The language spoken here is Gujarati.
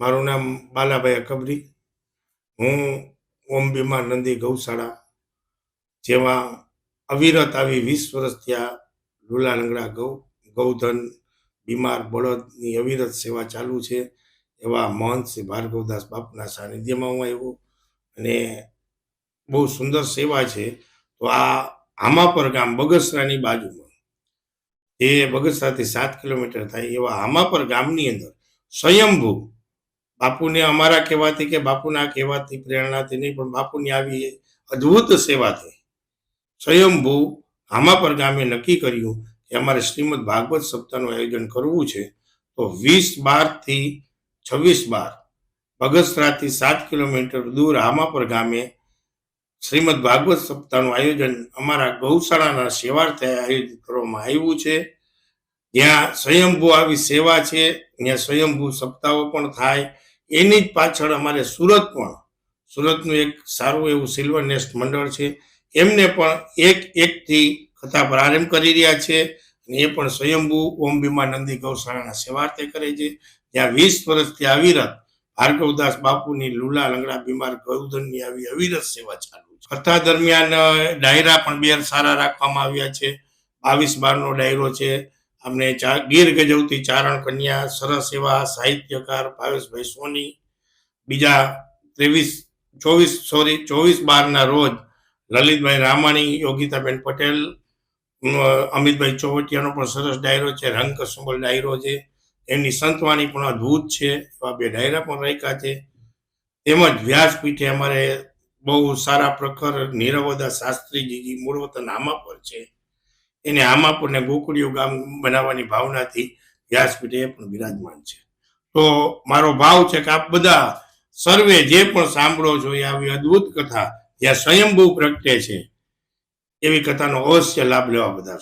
મારું નામ બાલાભાઈ અકબરી. હું ઓમ બીમા નંદી ગૌશાળા, જેમાં અવિરત આવી વીસ વર્ષ ત્યાં લુલા લંગડા ગૌ, ગૌધન, બીમાર બળદની અવિરત સેવા ચાલુ છે. એવા મહંત શ્રી ભાર્ગવદાસ બાપના સાનિધ્યમાં હું આવ્યો અને બહુ સુંદર સેવા છે. તો આ આમાપર ગામ બગસરાની બાજુમાં. એ બગસરાથી સાત કિલોમીટર થાય એવા આમાપર ગામની અંદર સ્વયંભૂ બાપુને અમારા કહેવાથી કે બાપુના કહેવાથી પ્રેરણાથી નહીં પણ બાપુની આવી અદ્ભુત સેવાથી સ્વયંભૂ હામાપર ગામે નક્કી કર્યું કે અમારે શ્રીમદ ભાગવત સપ્તાહનું આયોજન કરવું છે. તો વીસ બારથી છવ્વીસ બાર બગસરાથી સાત કિલોમીટર દૂર હામાપર ગામે શ્રીમદ ભાગવત સપ્તાહનું આયોજન અમારા ગૌશાળાના સેવાર્થે આયોજિત કરવામાં આવ્યું છે. જ્યાં સ્વયંભૂ આવી સેવા છે, ત્યાં સ્વયંભૂ સપ્તાહો પણ થાય. એની જ પાછળ અમારે સુરત પણ, સુરતનું એક સારું એવું સિલ્વર નેસ્ટ મંડળ છે. એમને પણ એક એકથી કથા પ્રારંભ કરી રહ્યા છે અને એ પણ સ્વયંભૂ ઓમ ભીમા નંદી ગૌશાળાના સેવાર્થે કરે છે. ત્યાં વીસ વર્ષથી અવિરત ભાર્ગવદાસ બાપુની લુલા લંગડા બીમાર ગૌધનની આવી અવિરત સેવા ચાલુ છે. કથા દરમિયાન ડાયરા પણ બે સારા રાખવામાં આવ્યા છે. બાવીસ બારનો ડાયરો છે. અમને ગીર ગજવતી ચારણ કન્યા, સરસ એવા સાહિત્યકાર ભાવેશભાઈ સોની, બીજા ત્રેવીસ, ચોવીસ, સોરી, ચોવીસ બારના રોજ લલિતભાઈ રામાણી, યોગિતાબેન પટેલ અમિતભાઈ ચોવટિયાનો પણ સરસ ડાયરો છે, રંગ કસુંબલ ડાયરો છે, એમની સંતવાણી પણ અદ્ભુત છે, એવા બે ડાયરા પણ રાખ્યા છે. તેમજ વ્યાસપીઠે અમારે બહુ સારા પ્રખર નિરવદા શાસ્ત્રીજીજી મૂળ વતન આમાપર છે. એને આમાપુરને ગોકુળિયું ગામ બનાવવાની ભાવનાથી વ્યાસપીઠે એ પણ બિરાજમાન છે. તો મારો ભાવ છે કે આપ બધા સર્વે જે પણ સાંભળો છો એ આવી અદ્ભુત કથા જ્યાં સ્વયંભૂ પ્રગટે છે, એવી કથાનો અવશ્ય લાભ લેવા બધા